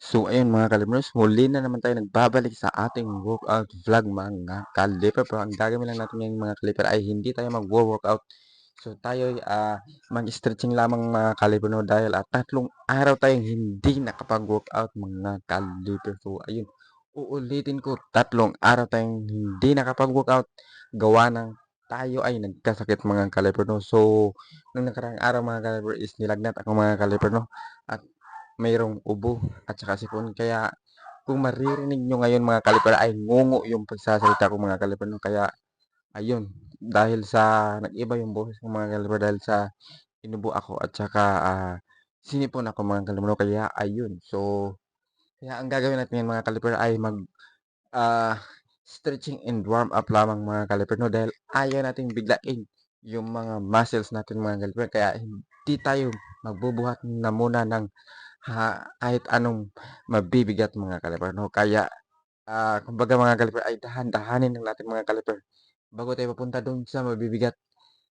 So ayun mga kalibers, muli na naman tayo nagbabalik sa ating workout vlog mga kaliper. Pero ang gagawin lang natin ngayong mga kaliper ay hindi tayo mag-workout. So tayo uh, mag-stretching lamang mga kaliper no dahil at tatlong araw tayong hindi nakapag-workout mga kaliper. So ayun, uulitin ko tatlong araw tayong hindi nakapag-workout gawa ng tayo ay nagkasakit mga kaliper no. So nung nakarang araw mga kaliper is nilagnat ako mga kaliper no. At mayroong ubo at saka sipon. Kaya kung maririnig nyo ngayon mga kaliper ay ngungo yung pagsasalita ko mga kaliper. No? Kaya ayun, dahil sa nag-iba yung boses ko mga kaliper dahil sa inubo ako at saka uh, sinipon ako mga kaliper. No? Kaya ayun, so kaya ang gagawin natin ngayon mga kaliper ay mag uh, stretching and warm up lamang mga kaliper. No? Dahil ayaw nating biglain yung mga muscles natin mga kaliper. Kaya hindi tayo magbubuhat na muna ng ha, kahit anong mabibigat mga kaliper. No? Kaya, uh, kumbaga mga kaliper, ay dahan-dahanin lang natin mga kaliper. Bago tayo papunta doon sa mabibigat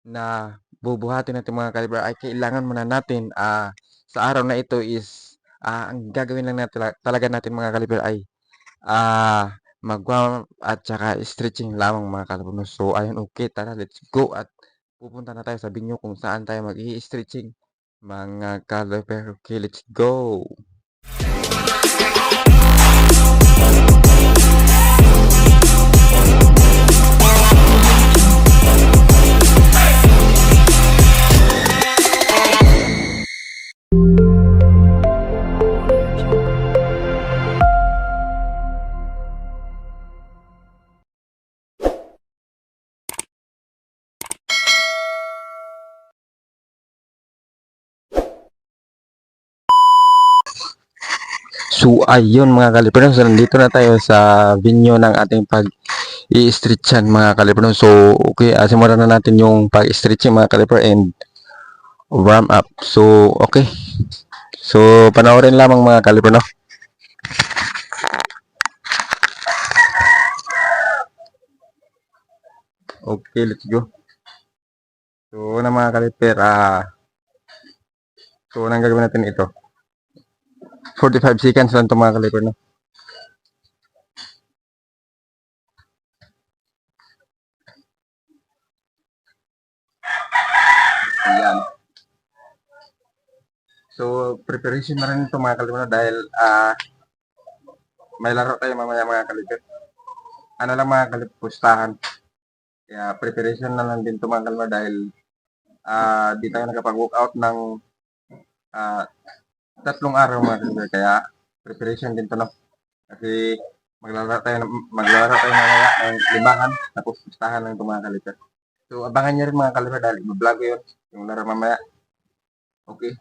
na bubuhatin natin mga kaliper, ay kailangan muna natin uh, sa araw na ito is, uh, ang gagawin lang natin, talaga natin mga kaliper ay uh, magwa at saka stretching lamang mga kaliper. No? So, ayun, okay, tara, let's go at pupunta na tayo sa binyo kung saan tayo mag-i-stretching mga ka-lover, okay, let's go! So ayun mga kaliperno, so nandito na tayo sa venue ng ating pag i-stretchan mga kaliperno. So okay, uh, simulan na natin yung pag-stretching mga kaliper and warm up. So okay. So panoorin lamang mga kaliperno. Okay, let's go. So na mga kaliper, ah So, anong gagawin natin ito? 45 seconds lang ito mga kaliper, no? Ayan. So, preparation na rin ito mga kaliper, no? dahil uh, may laro tayo mamaya mga kaliper. Ano lang mga kaliper, pustahan. Kaya preparation na lang din ito mga kaliper dahil uh, di tayo nakapag-workout ng uh, tatlong araw mga kaliber. Kaya preparation din to no. Kasi maglalaro tayo, maglalaro tayo mamaya ng limahan, tapos pustahan lang itong mga kaliber. So, abangan nyo rin mga kaliber dahil i-vlog ko yun, yung laro mamaya. Okay.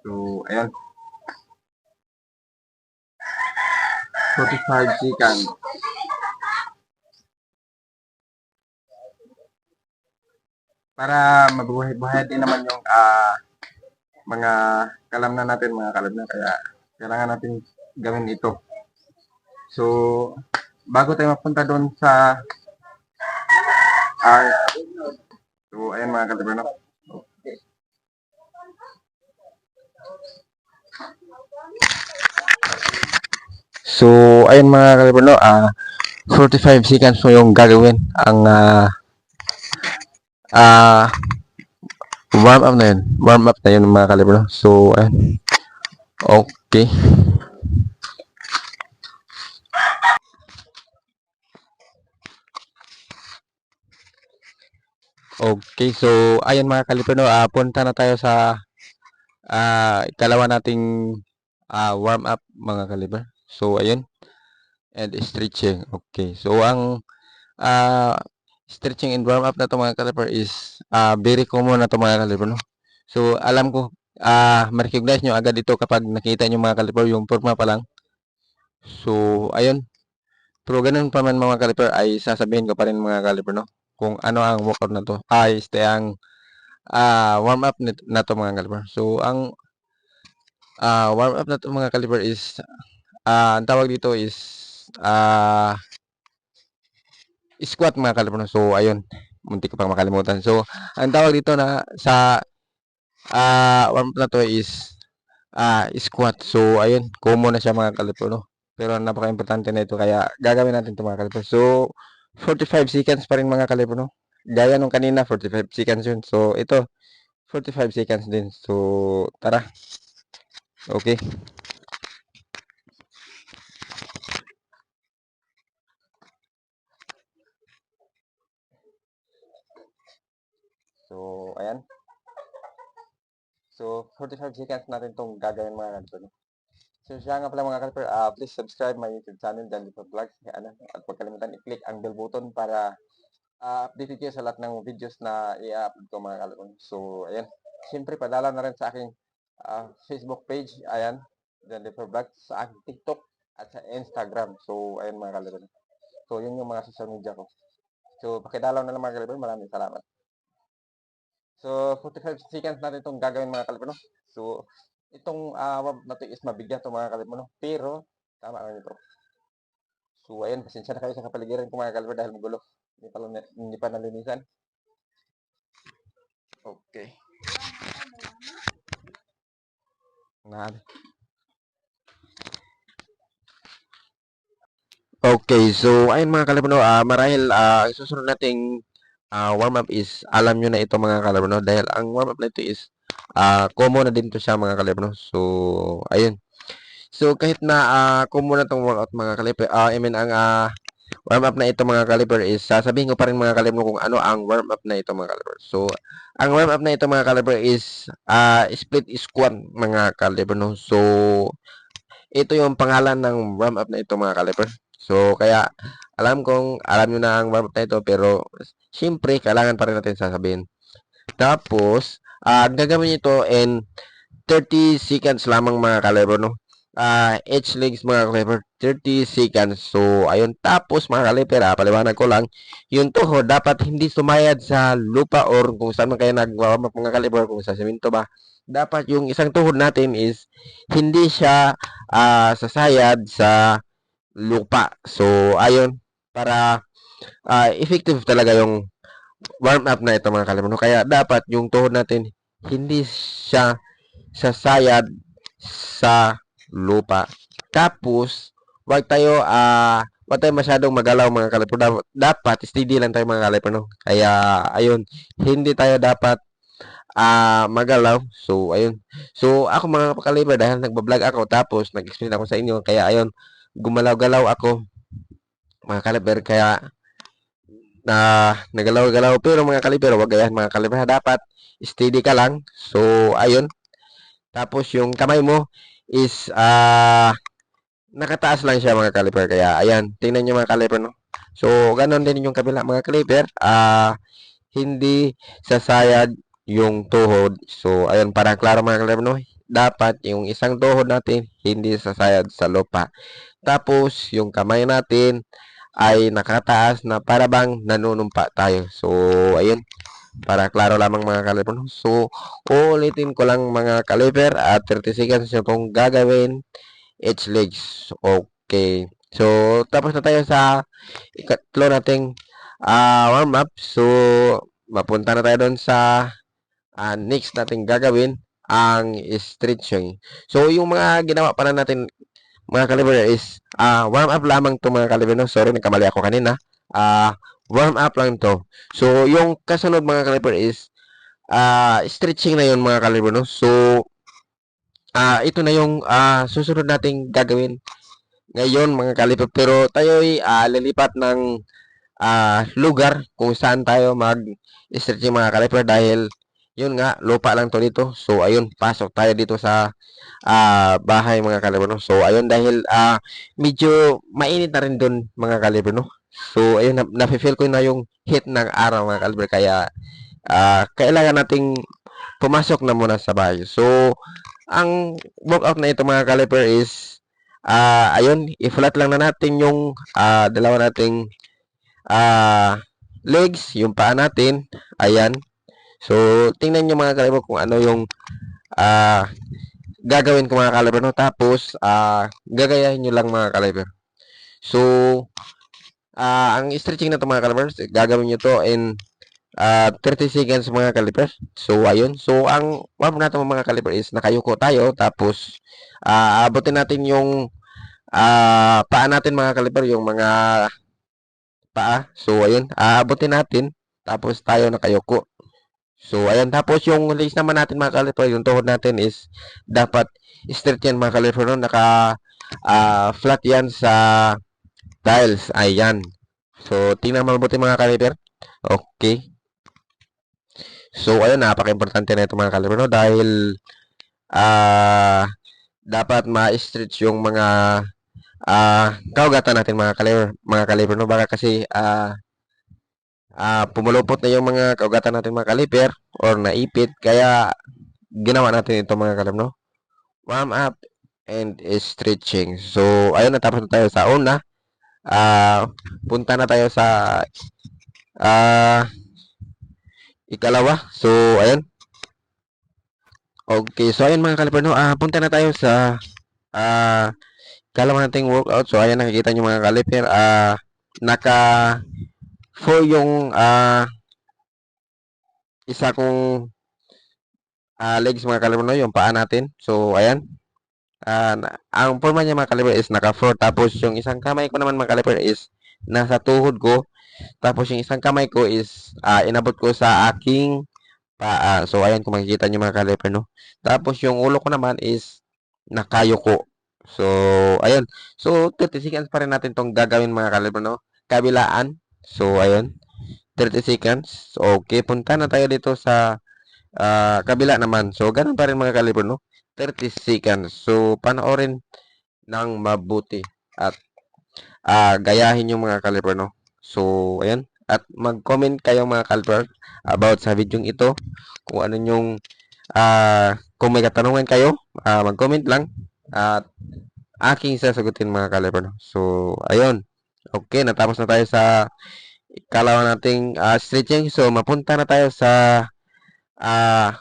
So, ayan. 45 seconds. Para mabuhay-buhay din naman yung uh, mga kalam na natin, mga kalab na. Kaya kailangan natin gawin ito. So, bago tayo mapunta doon sa art, so, ayan mga kalab no? Okay. So, ayan mga kalab no? Ah, 45 seconds mo yung gagawin ang ah, uh, ah, uh, warm up na yun. Warm up na yun mga kalibro. So, ayan. Okay. Okay, so ayan mga kalibro, no, uh, punta na tayo sa uh, ikalawa nating uh, warm up mga kalibro. So, ayun. And stretching. Okay. So, ang uh, stretching and warm up na to mga kaliper is uh, very common na to mga kaliper no. So alam ko uh, ma-recognize nyo agad ito kapag nakita nyo mga kaliper yung forma pa lang. So ayun. Pero ganun pa man mga kaliper ay sasabihin ko pa rin mga kaliper no kung ano ang workout na to. Ay este ang uh, warm up na to mga kaliper. So ang uh, warm up na to mga kaliper is uh, ang tawag dito is uh, squat mga kalimutan. So, ayun. Munti ko pang makalimutan. So, ang tawag dito na sa uh, warm na to is ah, squat. So, ayun, common na siya mga kaliper, no? Pero napaka-importante na ito, kaya gagawin natin ito mga kaliper. So, 45 seconds pa rin mga kaliper, no? Gaya nung kanina, 45 seconds yun. So, ito, 45 seconds din. So, tara. Okay. So, ayan. So, 45 seconds natin itong gagawin mga. No? So, siya nga pala mga kaliper, uh, please subscribe my YouTube channel, Dan Lipa Vlogs. Ano, at huwag kalimutan i-click ang bell button para uh, updated kayo sa lahat ng videos na i-upload ko mga kaliper. So, ayan. Siyempre, padala na rin sa aking uh, Facebook page. Ayan, Dan Lipa Vlogs. Sa aking TikTok at sa Instagram. So, ayan mga kaliper. So, yun yung mga social media ko. So, pakidalaw na lang mga kaliper. Maraming salamat. So, 45 seconds natin itong gagawin mga kaliper, no? So, itong uh, wab is mabigyan to mga kaliper, no? Pero, tama lang ito. So, ayan, pasensya na kayo sa kapaligiran ko mga kaliper dahil magulo. Hindi pa, hindi pa nalinisan. Okay. Na. Okay, so ayun mga kaliper, no? Uh, marahil uh, susunod nating uh, warm up is alam nyo na ito mga kalabro no? dahil ang warm up na ito is uh, common na din to siya mga kalabro so ayun so kahit na uh, common na itong workout mga kalibro uh, I mean ang uh, warm up na ito mga kalibro is sasabihin ko pa rin mga kalibro kung ano ang warm up na ito mga kalibro so ang warm up na ito mga kalibro is uh, split squat mga kalibro no? so ito yung pangalan ng warm up na ito mga kalibro so kaya alam kong alam nyo na ang warm up na ito pero syempre kailangan pa rin natin sasabihin. Tapos, uh, gagawin ito in 30 seconds lamang mga kalibro, no? Uh, each legs mga kalibro, 30 seconds. So, ayun. Tapos mga kalibro, ah, paliwanag ko lang, yung tuhod dapat hindi sumayad sa lupa or kung saan man kayo nag-warm mga kalibro, kung sa semento ba. Dapat yung isang tuhod natin is hindi siya uh, sasayad sa lupa. So, ayun para uh, effective talaga yung warm up na ito mga kalimuno. Kaya dapat yung tuhod natin hindi siya sasayad sa lupa. Tapos, wag tayo uh, wag tayo masyadong magalaw mga kalimuno. Dapat steady lang tayo mga kalimuno. Kaya ayun, hindi tayo dapat uh, magalaw. So, ayun. So, ako mga kaliber, dahil nagbablog ako, tapos nag-explain ako sa inyo, kaya ayun, gumalaw-galaw ako. Mga kaliber kaya na uh, nagalaw-galaw pero mga kaliber wag gayahin mga kaliber dapat steady ka lang. So ayun. Tapos yung kamay mo is uh, nakataas lang siya mga kaliber. Kaya ayan. Tingnan niyo mga kaliber no? So ganon din yung kabila mga kaliber. Uh, hindi sasayad yung tuhod. So ayun para klaro mga kaliber no dapat yung isang tuhod natin hindi sasayad sa lupa tapos yung kamay natin ay nakataas na para bang nanunumpa tayo. So, ayun. Para klaro lamang mga kaliper. So, uulitin ko lang mga kaliper at 30 seconds yung kung gagawin each legs. Okay. So, tapos na tayo sa ikatlo nating uh, warm up. So, mapunta na tayo doon sa uh, next nating gagawin ang stretching. So, yung mga ginawa pa na natin mga kaliber is uh, warm up lamang to mga kaliber no? Sorry nagkamali ako kanina. Uh, warm up lang to. So yung kasunod mga kaliber is uh, stretching na yon mga kaliber no? So uh, ito na yung uh, susunod nating gagawin ngayon mga kaliber. Pero tayo ay uh, lilipat ng uh, lugar kung saan tayo mag stretching mga kaliber dahil yun nga lupa lang to dito so ayun pasok tayo dito sa uh, bahay mga kalibre no. So ayun dahil uh, medyo mainit na rin doon mga kalibre no. So ayun na, na-feel ko na yung heat ng araw mga kalibre kaya uh, kailangan nating pumasok na muna sa bahay. So ang workout na ito mga kalibre is uh, ayun i-flat lang na natin yung uh, dalawa nating uh, legs, yung paa natin. Ayan. So, tingnan nyo mga kalibre kung ano yung uh, gagawin ko mga kaliber no tapos uh, gagayahin nyo lang mga kaliber so uh, ang stretching na to mga kaliber gagawin nyo to in ah 30 seconds mga kaliper. So ayun. So ang warm natin mga kaliper is nakayuko tayo tapos ah abutin natin yung ah paa natin mga kaliper, yung mga paa. So ayun, aabutin natin tapos tayo nakayuko. So ayan tapos yung legs naman natin mga kaliper, yung tuhod natin is dapat straight yan mga kaliper no? naka ah, flat yan sa tiles. Ayan. So tingnan mabuti mga kaliper. Okay. So, ayun, napaka-importante na ito mga kaliber, no? Dahil, ah, dapat ma-stretch yung mga, ah, kaugatan natin mga kaliber, mga kaliber, no? Baka kasi, ah, ah, pumulupot na yung mga kaugatan natin mga kaliber or naipit, kaya, ginawa natin ito mga kaliber, no? Warm up and stretching. So, ayun, natapos na tayo sa una. Ah, punta na tayo sa, ah, ikalawa. So, ayun. Okay, so ayun mga kaliper, no? Ah, punta na tayo sa ah ikalawa nating workout. So, ayan nakikita nyo mga kaliper, ah naka full yung ah isa kong ah legs mga kaliper, no? Yung paa natin. So, ayan. Na- ang forma niya mga kaliper is naka four tapos yung isang kamay ko naman mga kaliper is nasa tuhod ko. Tapos yung isang kamay ko is ah, inabot ko sa aking paa. So, ayan kung makikita nyo mga kaliper, no? Tapos, yung ulo ko naman is nakayuko. So, ayun. So, 30 seconds pa rin natin tong gagawin mga kaliper, no? Kabilaan. So, ayun. 30 seconds. Okay, punta na tayo dito sa ah, kabila naman. So, ganun pa rin mga kaliper, no? 30 seconds. So, panoorin ng mabuti at ah, gayahin yung mga kaliper, no? So, ayan. At mag-comment kayo mga kaliper about sa video ito. Kung ano yung ah, kung may katanungan kayo, ah, mag-comment lang at aking sasagutin mga kaliper. no? So, ayun. Okay, natapos na tayo sa ikalawa nating ah, stretching. So, mapunta na tayo sa ah,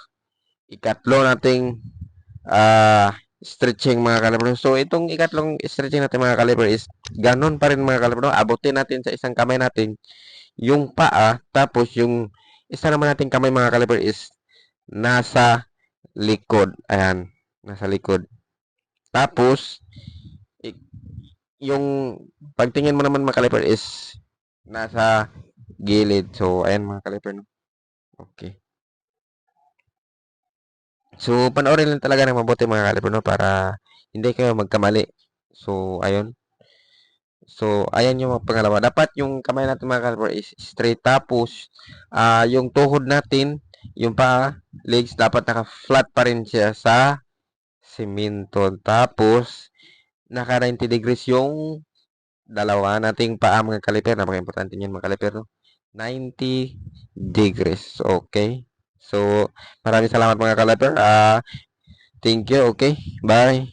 ikatlo nating ah, stretching mga kaliper. So, itong ikatlong stretching natin mga kaliper is ganon pa rin mga kaliper. no? Abutin natin sa isang kamay natin yung paa, tapos yung isa naman nating kamay mga kaliper is nasa likod. Ayan, nasa likod. Tapos, yung pagtingin mo naman mga kaliper is nasa gilid. So, ayan mga kaliper. No? Okay. So, panoorin lang talaga ng mabuti mga kaliper, no? Para hindi kayo magkamali. So, ayun. So, ayan yung pangalawa. Dapat yung kamay natin mga kaliper is straight. Tapos, ah yung tuhod natin, yung pa legs, dapat naka-flat pa rin siya sa simento. Tapos, naka 90 degrees yung dalawa nating paa mga kaliper. Napaka-importante yun mga kaliper. No? 90 degrees. Okay. So, maraming salamat mga kaliper. Ah, thank you. Okay. Bye.